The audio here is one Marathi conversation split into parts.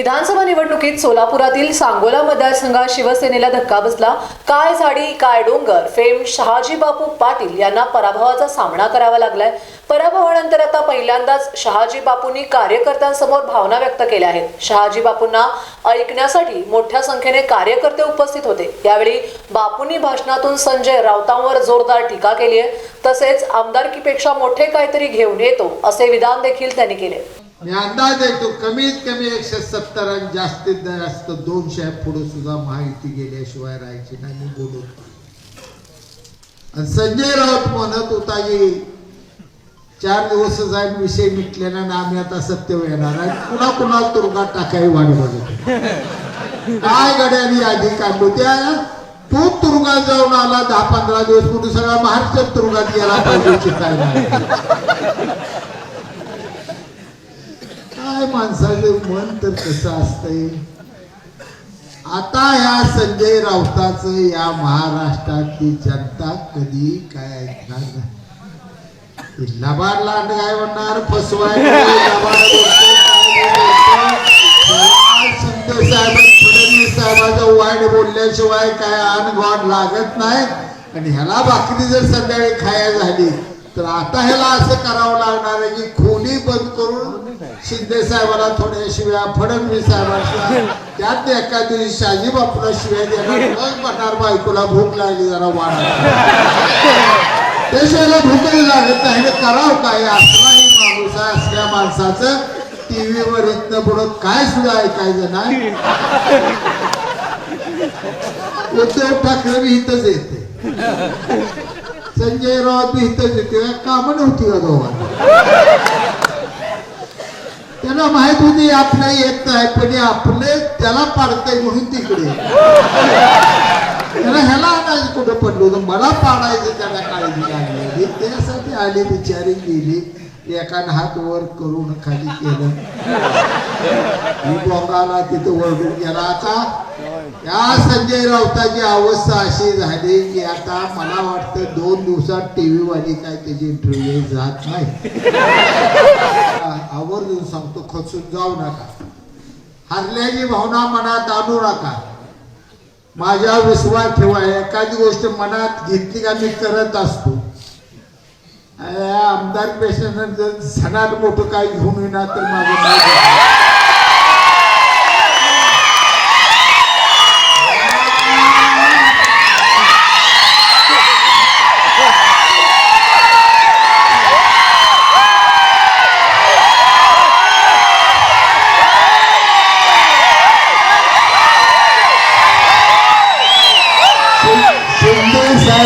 विधानसभा निवडणुकीत सोलापुरातील सांगोला मतदारसंघात शिवसेनेला धक्का बसला. काय झाडी काय डोंगर? फेम शहाजी बापू पाटील यांना पराभवाचा सामना करावा लागलाय. पराभवानंतर आता पहिल्यांदाच शहाजी बापूंनी कार्यकर्त्यांसमोर भावना व्यक्त केल्या आहेत. शहाजी बापूंना ऐकण्यासाठी मोठ्या संख्येने कार्यकर्ते उपस्थित होते. यावेळी बापूंनी भाषणातून संजय राऊतांवर जोरदार टीका केली आहे. तसेच आमदारकीपेक्षा मोठे काहीतरी घेऊन येतो असे विधान देखील त्यांनी केले. मी अंदाज देतो कमीत कमी एकशे सत्तर आणि जास्तीत जास्त दोनशे पुढे सुद्धा माहिती गेल्याशिवाय राहायची नाही मी बोलत. आणि संजय राऊत म्हणत होता की चार दिवस जाईल विषय मिटलेला आणि आम्ही आता सत्य येणार आहे. कुणा कुणाला तुरुंगात टाकाय वाट बघत काय गड्यानी आधी काढलो त्या तो तुरुंगात जाऊन आला दहा पंधरा दिवस कुठे सगळा महाराष्ट्र तुरुंगात गेला पाहिजे शिकायला काय माणसाचं मन तर कसं असतंय? आता या संजय राऊताच या महाराष्ट्रातली जनता कधी काय ऐकणार नाही. लबाड लांड काय म्हणणार फसवाय शिंदे साहेब फडणवीस साहेबाचं वाईट बोलल्याशिवाय काय अनुभव लागत नाही. आणि ह्याला भाकरी जर संध्याकाळी खाया झाली तर आता ह्याला असं करावं लागणार आहे की खोली बंद करून शिंदे साहेबाला थोड्या शिव्या फडणवीस साहेबांना त्यात एका दिवशी शाजी बापूला शिव्या देणार मग म्हणणार बायकोला भूक लागली जरा वाढ. त्याशिवायला भूकही लागत नाही करावं काय? असलाही माणूस आहे असल्या माणसाचं टीव्हीवर इथनं पुढं काय सुद्धा ऐकायचं नाही. उद्धव ठाकरे इथंच येते. संजय राऊत बी इथंच येते कामं नव्हती हो का दोघांना माहीत होती आपलं येत नाही पण आपले त्याला पाडतंय म्हणून तिकडे. त्याला ह्याला आणायचं कुठं पडलं होतं? मला पाडायचं त्याला काळजी लागली. त्यासाठी आली बिचारी गेली. एकानं हात वर करून खाली केलं. ही बोंगाला तिथं वळून गेला. आता या संजय राऊताची अवस्था अशी झाली की आता मला वाटतं दोन दिवसात टीव्ही वाली काय त्याची इंटरव्ह्यू जात नाही. आवर्जून सांगतो खचून जाऊ नका. हरल्याची भावना मनात आणू नका. माझ्या विश्वास ठेवा. एखादी गोष्ट मनात घेतली का मी करत असतो. आमदार पेशंट जर सणात मोठं काही घेऊन येणार तर माझं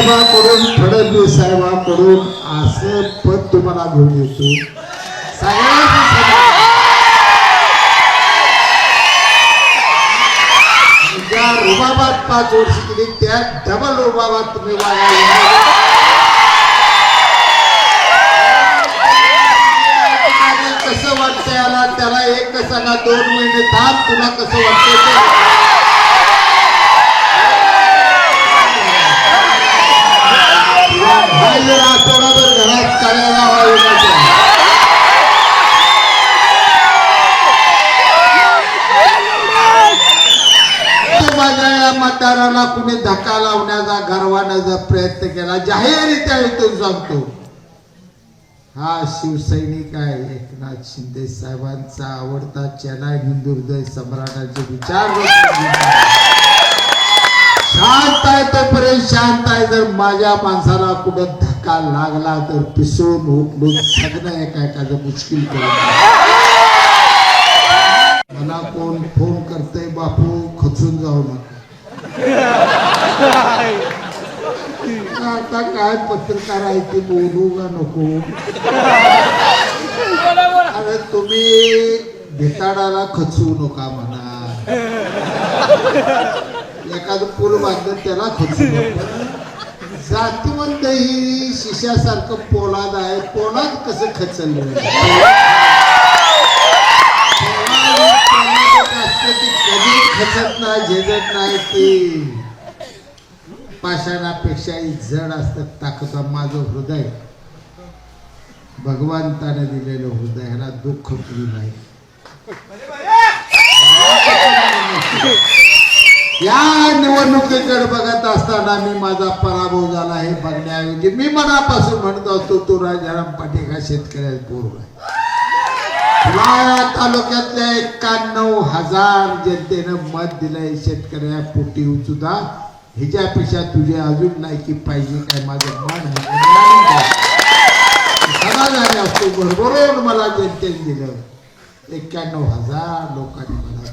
साहेबाकडून फडणवीस साहेबाकडून असं पद तुम्हाला घेऊन येतो. ज्या रुबाबात पाच वर्ष केली त्या डबल रुबाबात तुम्ही वागायला कसं वाटतंय याला त्याला एक सांगा दोन महिने थांब तुला कसं वाटतंय माझ्या या मतदाराला कुणी धक्का लावण्याचा गर्वाण्याचा प्रयत्न केला जाहीररित्या इथून सांगतो. हा शिवसैनिक आहे एकनाथ शिंदे साहेबांचा आवडता चेनाय हिंदू हृदय सम्राटाचे विचार शांत आहे तोपर्यंत शांत आहे. जर माझ्या माणसाला कुठं धक्का लागला तर पिसळून उठलून सगळं एका एखादं मुश्किल करून मला कोण खचून आता काय पत्रकार आहे ते बोलू का नको? अरे तुम्ही भिताडाला खचवू नका म्हणा. एखादं पूल बांधलं त्याला खचू नका. जातीवंत ही शिष्यासारखं पोलाद आहे. पोलाद कसं खचल कधी खचत नाही झेजत नाही ती. पाषाणापेक्षाही जड असतात ताकद माझं हृदय. भगवंताने दिलेलं हृदयाला दुःख पुरी नाही. या निवडणुकीकडे बघत असताना मी माझा पराभव झाला हे बघण्याऐवजी मी मनापासून म्हणत असतो तो राजाराम पाटील हा शेतकऱ्याचा पोरगा आहे? या तालुक्यातल्या एकाण्णव हजार जनतेनं मत दिलंय शेतकऱ्या पोटी सुद्धा ह्याच्यापेक्षा तुझे अजून लायकी पाहिजे काय माझं मन समाधानी असतो. बरोबर मला जनतेने दिलं एक्क्याण्णव हजार लोकांनी मला